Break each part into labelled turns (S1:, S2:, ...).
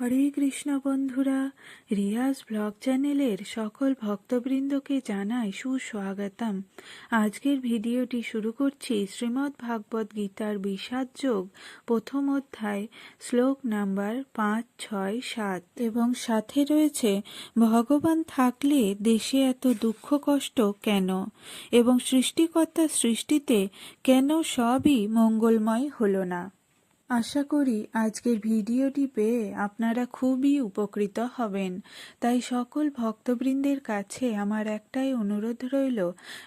S1: হরে কৃষ্ণ বন্ধুরা, রিয়াজ ব্লগ চ্যানেলের সকল ভক্তবৃন্দকে জানাই সুস্বাগতম। আজকের ভিডিওটি শুরু করছি শ্রীমদ্ ভাগবত গীতার বিষাদ যোগ, প্রথম অধ্যায়, শ্লোক নাম্বার পাঁচ, ছয়, সাত। এবং সাথে রয়েছে, ভগবান থাকলে দেশে এত দুঃখ কষ্ট কেন? এবং সৃষ্টিকর্তা সৃষ্টিতে কেন সবই মঙ্গলময় হলো না? আশা করি আজকের ভিডিওটি পেয়ে আপনারা খুবই উপকৃত হবেন। তাই সকল ভক্তবৃন্দের কাছে আমার একটাই অনুরোধ রইল,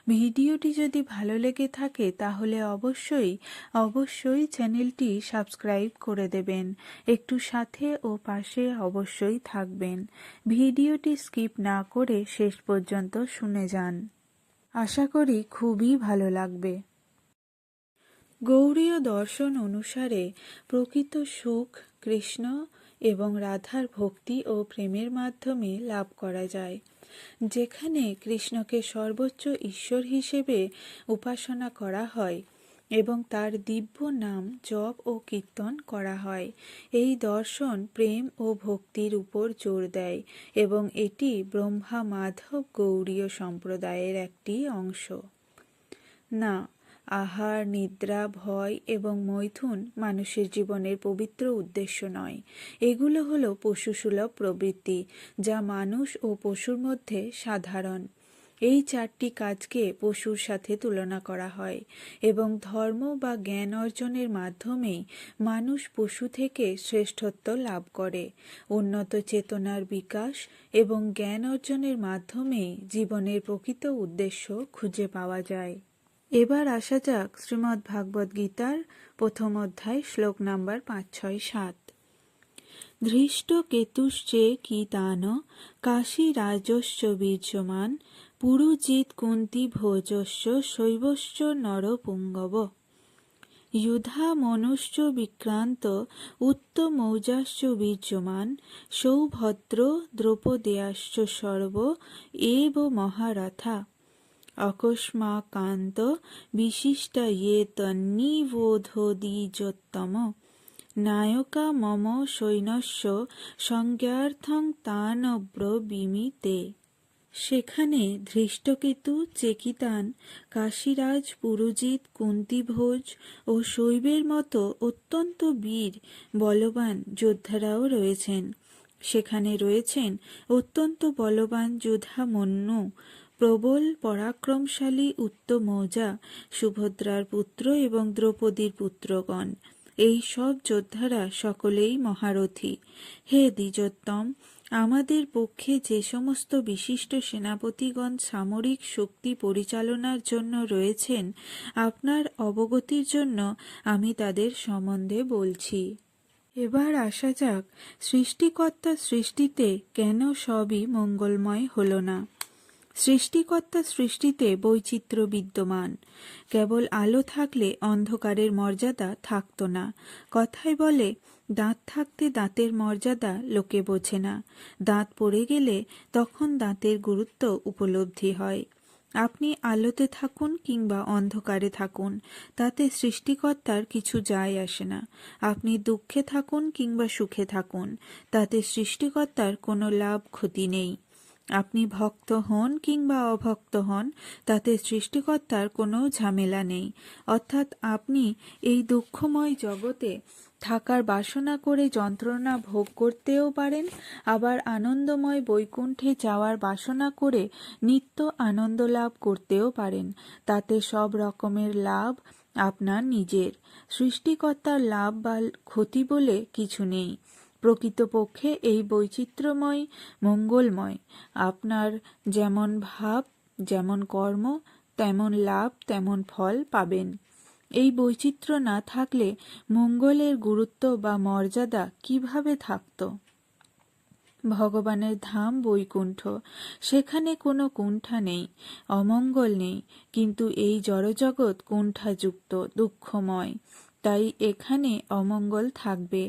S1: ভিডিওটি যদি ভালো লেগে থাকে তাহলে অবশ্যই অবশ্যই চ্যানেলটি সাবস্ক্রাইব করে দেবেন। একটু সাথে ও পাশে অবশ্যই থাকবেন। ভিডিওটি স্কিপ না করে শেষ পর্যন্ত শুনে যান। আশা করি খুবই ভালো লাগবে। গৌড়ীয় দর্শন অনুসারে প্রকৃত সুখ, কৃষ্ণ এবং রাধার ভক্তি ও প্রেমের মাধ্যমে লাভ করা যায়। যেখানে কৃষ্ণকে সর্বোচ্চ ঈশ্বর হিসেবে উপাসনা করা হয় এবং তার দিব্য নাম জপ ও কীর্তন করা হয়। এই দর্শন প্রেম ও ভক্তির উপর জোর দেয় এবং এটি ব্রহ্মা মাধব গৌড়ীয় সম্প্রদায়ের একটি অংশ। না আহার, নিদ্রা, ভয় এবং মৈথুন মানুষের জীবনের পবিত্র উদ্দেশ্য নয়। এগুলো হলো পশুসুলভ প্রবৃত্তি, যা মানুষ ও পশুর মধ্যে সাধারণ। এই চারটি কাজকে পশুর সাথে তুলনা করা হয় এবং ধর্ম বা জ্ঞান অর্জনের মাধ্যমেই মানুষ পশু থেকে শ্রেষ্ঠত্ব লাভ করে। উন্নত চেতনার বিকাশ এবং জ্ঞান অর্জনের মাধ্যমেই জীবনের প্রকৃত উদ্দেশ্য খুঁজে পাওয়া যায়। এবার আসা যাক শ্রীমদ্ ভাগবত গীতার প্রথম অধ্যায়, শ্লোক নাম্বার পাঁচ, ছয়, সাত। ধৃষ্ট কেতুশ্চে কি তান, কাশী রাজস্ব বীর্যমান, পুরুজিৎ কুন্তি ভোজস্য শৈবশ্চ নরপুঙ্গব। যুধা মনুষ্য বিক্রান্ত উত্তমৌজাশ্চ বীর্যমান, সৌভদ্র দ্রৌপদেয়াশ্চ সর্ব, এব মহারথা। অকস্মাকান্ত বিশিষ্ট ইয়ে তন্নিবোধোদিজোত্তম নায়কা মম সৈন্যস্য সংজ্ঞার্থং তানব্রবিমিতে সেখানে ধৃষ্টকেতু, চেকিতান, কাশীরাজ, পুরুজিৎ, কুন্তিভোজ ও শৈবের মতো অত্যন্ত বীর, বলবান যোদ্ধারাও রয়েছেন। সেখানে রয়েছেন অত্যন্ত বলবান যোদ্ধা মন্নু প্রবল, পরাক্রমশালী উত্তমৌজা সুভদ্রার পুত্র এবং দ্রৌপদীর পুত্রগণ। এই সব যোদ্ধারা সকলেই মহারথী। হে দ্বিজোত্তম, আমাদের পক্ষে যে সমস্ত বিশিষ্ট সেনাপতিগণ সামরিক শক্তি পরিচালনার জন্য রয়েছেন, আপনার অবগতির জন্য আমি তাদের সম্বন্ধে বলছি। এবার আসা যাক, সৃষ্টিকর্তা সৃষ্টিতে কেন সবই মঙ্গলময় হল না? সৃষ্টিকর্তা সৃষ্টিতে বৈচিত্র্য বিদ্যমান। কেবল আলো থাকলে অন্ধকারের মর্যাদা থাকত না। কথায় বলে, দাঁত থাকতে দাঁতের মর্যাদা লোকে বোঝে না। দাঁত পড়ে গেলে তখন দাঁতের গুরুত্ব উপলব্ধি হয়। আপনি আলোতে থাকুন কিংবা অন্ধকারে থাকুন, তাতে সৃষ্টিকর্তার কিছু যায় আসে না। আপনি দুঃখে থাকুন কিংবা সুখে থাকুন, তাতে সৃষ্টিকর্তার কোনো লাভ ক্ষতি নেই। আপনি ভক্ত হন কিংবা অভক্ত হন, তাতে সৃষ্টিকর্তার কোনো ঝামেলা নেই। অর্থাৎ আপনি এই দুঃখময় জগতে থাকার বাসনা করে যন্ত্রণা ভোগ করতেও পারেন, আবার আনন্দময় বৈকুণ্ঠে যাওয়ার বাসনা করে নিত্য আনন্দ লাভ করতেও পারেন। তাতে সব রকমের লাভ আপনার নিজের। সৃষ্টিকর্তার লাভ বা ক্ষতি বলে কিছু নেই। প্রকৃতপক্ষে এই বৈচিত্র্যময়, মঙ্গলময়। আপনার যেমন ভাব, যেমন কর্ম, তেমন লাভ, তেমন ফল পাবেন। এই বৈচিত্র্য না থাকলে মঙ্গলের গুরুত্ব বা মর্যাদা কীভাবে থাকত? ভগবানের ধাম বৈকুণ্ঠ। সেখানে কোনো কুণ্ঠা নেই, অমঙ্গল নেই, কিন্তু এই জড়জগৎ কুণ্ঠাযুক্ত, দুঃখময়। তাই এখানে অমঙ্গল থাকবে।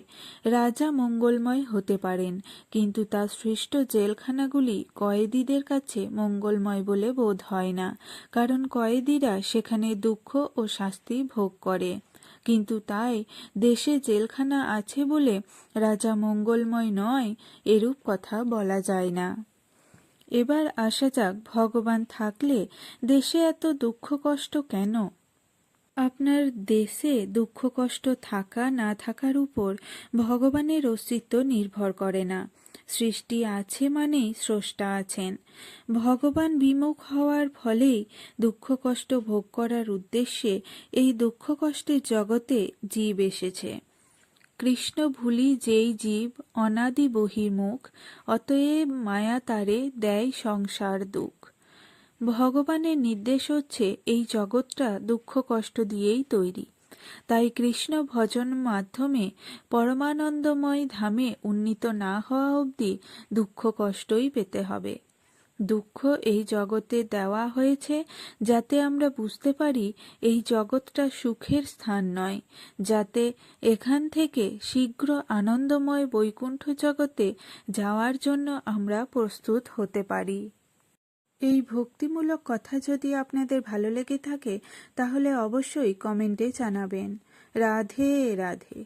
S1: রাজা মঙ্গলময় হতে পারেন, কিন্তু তার সৃষ্ট জেলখানাগুলি কয়েদিদের কাছে মঙ্গলময় বলে বোধ হয় না, কারণ কয়েদিরা সেখানে দুঃখ ও শাস্তি ভোগ করে। কিন্তু তাই দেশে জেলখানা আছে বলে রাজা মঙ্গলময় নয়, এরূপ কথা বলা যায় না। এবার আসা যাক, ভগবান থাকলে দেশে এত দুঃখ কষ্ট কেন? আপনার দেশে দুঃখ, কষ্ট থাকা, না থাকার উপর ভগবানের অস্তিত্ব নির্ভর করে না। সৃষ্টি আছে মানেই স্রষ্টা আছেন। ভগবান বিমুখ হওয়ার ফলেই দুঃখ, কষ্ট ভোগ করার উদ্দেশ্যে এই দুঃখ, কষ্টের জগতে জীব এসেছে। কৃষ্ণ ভুলি যেই জীব অনাদি বহির্মুখ, অতএব মায়া তারে দেয় সংসার দুঃখ। ভগবানের নির্দেশ হচ্ছে এই জগৎটা দুঃখ কষ্ট দিয়েই তৈরি। তাই কৃষ্ণ ভজন মাধ্যমে পরমানন্দময় ধামে উন্নীত না হওয়া অবধি দুঃখ কষ্টই পেতে হবে। দুঃখ এই জগতে দেওয়া হয়েছে যাতে আমরা বুঝতে পারি এই জগৎটা সুখের স্থান নয়, যাতে এখান থেকে শীঘ্র আনন্দময় বৈকুণ্ঠ জগতে যাওয়ার জন্য আমরা প্রস্তুত হতে পারি। এই ভক্তিমূলক কথা যদি আপনাদের ভালো লেগে থাকে তাহলে অবশ্যই কমেন্টে জানাবেন। রাধে রাধে।